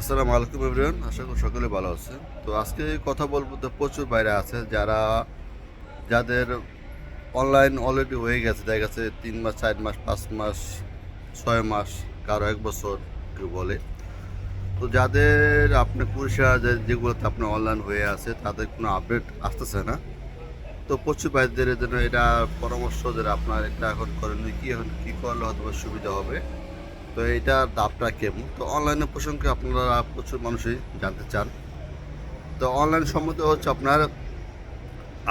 আসসালামু আলাইকুম এভরিওয়ান আশা করি সকলে ভালো আছেন। তো আজকে কথা বলব তো প্রচুর বাইরে আছে যারা যাদের অনলাইন অলরেডি হয়ে গেছে, দেখা গেছে তিন মাস, চার মাস, পাঁচ মাস, ছয় মাস, কারও এক বছর কেউ বলে। তো যাদের আপনি পুরুষরা যেগুলোতে আপনার অনলাইন হয়ে আছে, তাদের কোনো আপডেট আসতেছে না। তো প্রচুর বাইরদের জন্য এটা পরামর্শ যে আপনার এটা এখন করেন কি এখন কী করলে হয়তো সুবিধা হবে। তো এইটার দামটা কেমন? তো অনলাইনে প্রসঙ্গে আপনারা প্রচুর মানুষই জানতে চান। তো অনলাইন সম্বন্ধে হচ্ছে আপনার,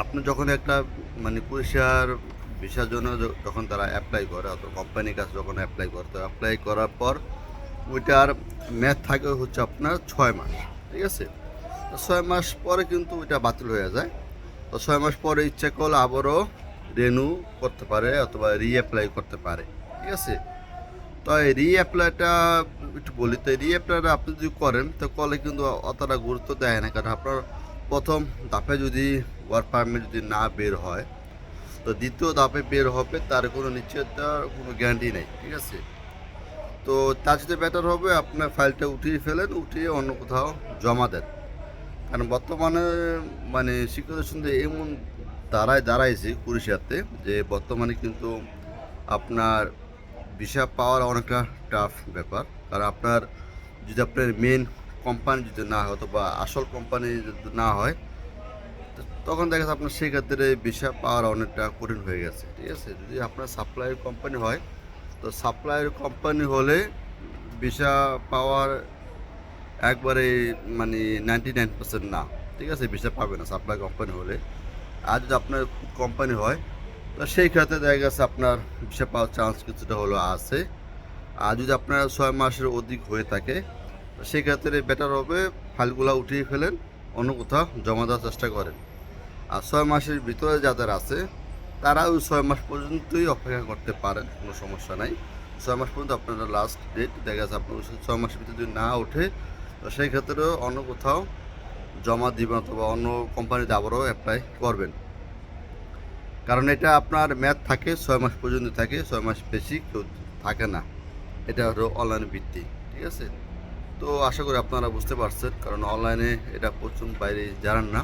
আপনি যখন একটা মানে পুলিশের ভিসার জন্য যখন তারা অ্যাপ্লাই করে অথবা কোম্পানির কাছে যখন অ্যাপ্লাই করে, তো অ্যাপ্লাই করার পর ওইটার ম্যাথ থাকে হচ্ছে আপনার ছয় মাস, ঠিক আছে? ছয় মাস পরে কিন্তু ওইটা বাতিল হয়ে যায়। তো ছয় মাস পরে ইচ্ছা করলে আবারও রেনু করতে পারে অথবা রিঅ্যাপ্লাই করতে পারে, ঠিক আছে? তো এই রিঅ্যাপ্লাইটা একটু বলি, তো রিঅ্যাপ্লাইটা আপনি যদি করেন, তো কলে কিন্তু অতটা গুরুত্ব দেয় না। কারণ আপনার প্রথম ধাপে যদি ওয়ার্ক পারমিট যদি না বের হয়, তো দ্বিতীয় ধাপে বের হবে, তার কোনো নিশ্চয়তার কোনো গ্যারান্টি নেই, ঠিক আছে? তো তার সাথে বেটার হবে আপনার ফাইলটা উঠিয়ে ফেলেন, উঠিয়ে অন্য কোথাও জমা দেন। কারণ বর্তমানে মানে সন্ধ্যে এমন দাঁড়ায় দাঁড়াইছে কুড়িশাতে যে বর্তমানে কিন্তু আপনার ভিসা পাওয়ার অনেকটা টাফ ব্যাপার। কারণ আপনার যদি আপনার মেন কোম্পানি যদি না হয় অথবা আসল কোম্পানি যদি না হয় তখন দেখা যাচ্ছে আপনার সেক্ষেত্রে ভিসা পাওয়ার অনেকটা কঠিন হয়ে গেছে। ঠিক আছে? যদি আপনার সাপ্লাই কোম্পানি হয়, তো সাপ্লাইয়ের কোম্পানি হলে ভিসা পাওয়ার একবারে মানে নাইনটি নাইন পার্সেন্ট না। ঠিক আছে? ভিসা পাবে না সাপ্লাই কোম্পানি হলে। আর যদি আপনার কোম্পানি হয় সেই ক্ষেত্রে দেখা গেছে আপনার ভিসা পাওয়ার চান্স কিছুটা হলো আছে। আর যদি আপনার ছয় মাসের অধিক হয়ে থাকে সেই ক্ষেত্রে বেটার হবে ফাইলগুলো উঠিয়ে ফেলেন, অন্য কোথাও জমা দেওয়ার চেষ্টা করেন। আর ছয় মাসের ভিতরে যাদের আছে তারা ওই ছয় মাস পর্যন্তই অপেক্ষা করতে পারেন, কোনো সমস্যা নাই। ছয় মাস পর্যন্ত আপনারা লাস্ট ডেট দেখা যাচ্ছে আপনার ছয় মাসের ভিতরে যদি না ওঠে, তো সেই ক্ষেত্রেও অন্য কোথাও জমা দিবেন অথবা অন্য কোম্পানিতে আবারও অ্যাপ্লাই করবেন। কারণ এটা আপনার ম্যাথ থাকে, ছয় মাস পর্যন্ত থাকে, ছয় মাস বেশি কেউ থাকে না। এটা হলো অনলাইন ভিত্তি, ঠিক আছে? তো আশা করি আপনারা বুঝতে পারছেন, কারণ অনলাইনে এটা প্রচুর বাইরে জানান না।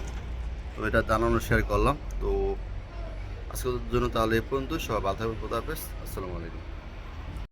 তো এটা জানানো শেয়ার করলাম। তো আজকের জন্য তাহলে এ পর্যন্ত সবাই বাধা হাফেজ। আসসালামু আলাইকুম।